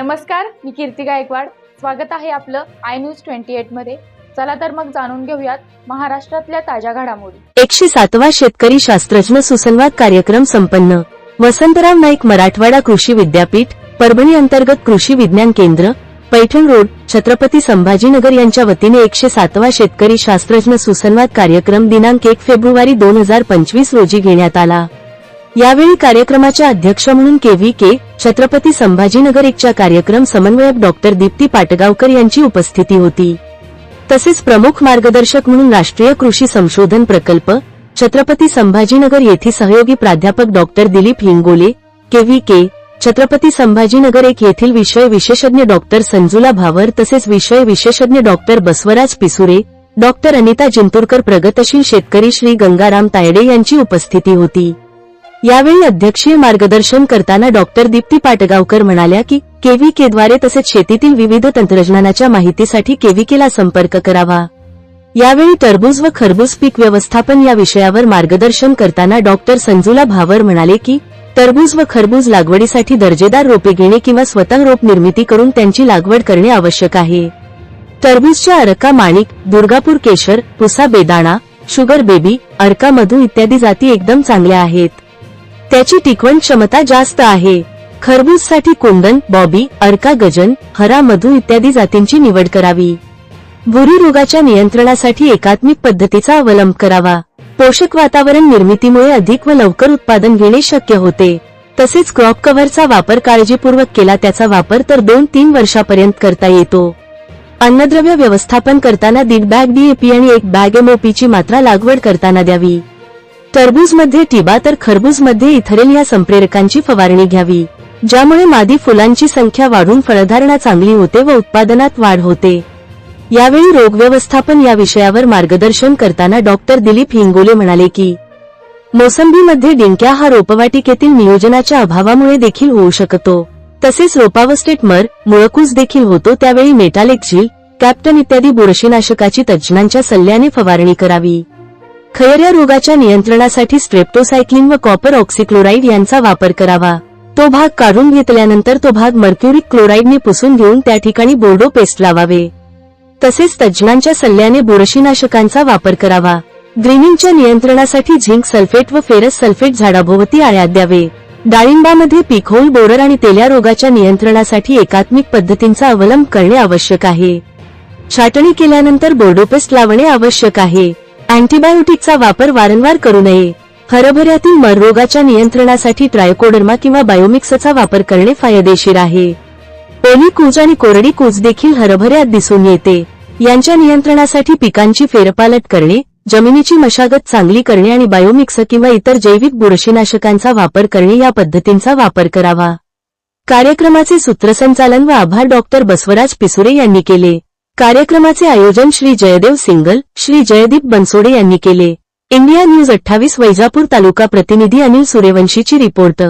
नमस्कार मी कीर्ती गायकवाड. स्वागत आहे आपलं आय न्यूज ट्वेंटी एटमध्ये. चला तर मग जाणून घेऊयात महाराष्ट्रातल्या ताज्या घडामोडी. एकशे सातवा शेतकरी शास्त्रज्ञ सुसंवाद कार्यक्रम संपन्न. वसंतराव नाईक मराठवाडा कृषी विद्यापीठ परभणी अंतर्गत कृषी विज्ञान केंद्र पैठण रोड छत्रपती संभाजीनगर यांच्या वतीने एकशे सातवा शेतकरी शास्त्रज्ञ सुसंवाद कार्यक्रम दिनांक एक फेब्रुवारी दोन हजार पंचवीस रोजी घेण्यात आला. यावेळी कार्यक्रमाच्या अध्यक्ष म्हणून केव्ही के छत्रपती संभाजीनगर एकच्या कार्यक्रम समन्वयक डॉक्टर दीप्ती पाटगावकर यांची उपस्थिती होती. तसेच प्रमुख मार्गदर्शक म्हणून राष्ट्रीय कृषी संशोधन प्रकल्प छत्रपती संभाजीनगर येथील सहयोगी प्राध्यापक doctor Dilip Hingole KVK Chhatrapati Sambhajinagar एक येथील विषय विशेषज्ञ डॉक्टर संजुला भावर तसेच विषय विशेषज्ञ डॉक्टर बसवराज पिसुरे डॉक्टर अनिता जिंतूरकर प्रगतशील शेतकरी श्री गंगाराम तायडे यांची उपस्थिती होती. यावेळी अध्यक्षीय मार्गदर्शन करताना डॉक्टर दीप्ती पाटगावकर म्हणाल्या की केव्ही केद्वारे तसेच शेतीतील विविध तंत्रज्ञानाच्या माहितीसाठी केव्हीकेला संपर्क करावा. यावेळी टरबूज व खरबूज पीक व्यवस्थापन या विषयावर मार्गदर्शन करताना डॉक्टर संजुला भावर म्हणाले की टरबूज व खरबूज लागवडीसाठी दर्जेदार रोपे घेणे किंवा स्वतः रोप निर्मिती करून त्यांची लागवड करणे आवश्यक आहे. टरबूजच्या अर्का माणिक दुर्गापूर केशर पुसा बेदाणा शुगर बेबी अर्का मधू इत्यादी जाती एकदम चांगल्या आहेत. त्याची टिकवण क्षमता जास्त आहे. खरबूजसाठी कुंदन बॉबी अर्का गजन हरा मधू इत्यादी जातींची निवड करावी. भुरी रोगाच्या नियंत्रणासाठी एकात्मिक पद्धतीचा अवलंब करावा. पोषक वातावरण निर्मितीमुळे अधिक व लवकर उत्पादन घेणे शक्य होते. तसेच क्रॉप कव्हरचा वापर काळजीपूर्वक केला त्याचा वापर तर दोन तीन वर्षापर्यंत करता येतो. अन्नद्रव्य व्यवस्थापन करताना दीड बॅग डीएपी आणि एक बॅग एमओपीची मात्रा लागवड करताना द्यावी. टरबूजमध्ये टिबा तर खरबूजमध्ये इथरेल या संप्रेरकांची फवारणी घ्यावी ज्यामुळे मादी फुलांची संख्या वाढून फळधारणा चांगली होते व उत्पादनात वाढ होते. यावेळी रोग व्यवस्थापन या विषयावर मार्गदर्शन करताना डॉक्टर दिलीप हिंगोले म्हणाले की मोसंबीमध्ये डिंक्या हा रोपवाटिकेतील नियोजनाच्या अभावामुळे देखील होऊ शकतो. तसेच रोपावस्टेट मर मुळकूस देखील होतो त्यावेळी मेटालेक्झिल कॅप्टन इत्यादी बुरशीनाशकाची तज्ज्ञांच्या सल्ल्याने फवारणी करावी. खैऱ्या रोगाच्या नियंत्रणासाठी स्ट्रेप्टोसायक्लिन व कॉपर ऑक्सिक्लोराईड यांचा वापर करावा. तो भाग काढून घेतल्यानंतर तो भाग मर्क्युरिक क्लोराईडने पुसून घेऊन त्या ठिकाणी बोर्डो पेस्ट लावावे. तसेच तज्ज्ञांच्या सल्ल्याने बुरशीनाशकांचा वापर करावा. ग्रीनिंगच्या नियंत्रणासाठी झिंक सल्फेट व फेरस सल्फेट झाडाभोवती आळ्यात द्यावे. डाळिंबामध्ये पिकहोल बोरर आणि तेल्या रोगाच्या नियंत्रणासाठी एकात्मिक पद्धतींचा अवलंब करणे आवश्यक आहे. छाटणी केल्यानंतर बोर्डोपेस्ट लावणे आवश्यक आहे. अँटीबायोटिकचा वापर वारंवार करू नये. हरभऱ्यातील मररोगाच्या नियंत्रणासाठी ट्रायकोडर्मा किंवा बायोमिक्सचा वापर करणे फायदेशीर आहे. ओली कूज आणि कोरडी कूज देखील हरभऱ्यात दिसून येते. यांच्या नियंत्रणासाठी पिकांची फेरपालट करणे जमिनीची मशागत चांगली करणे आणि बायोमिक्स किंवा इतर जैविक बुरशीनाशकांचा वापर करणे या पद्धतींचा वापर करावा. कार्यक्रमाचे सूत्रसंचालन व आभार डॉक्टर बसवराज पिसुरे यांनी केले. कार्यक्रमाचे आयोजन श्री जयदेव सिंगल श्री जयदीप बनसोडे यांनी केले. इंडिया न्यूज अठ्ठावीस वैजापूर तालुका प्रतिनिधी अनिल सूर्यवंशीची रिपोर्ट.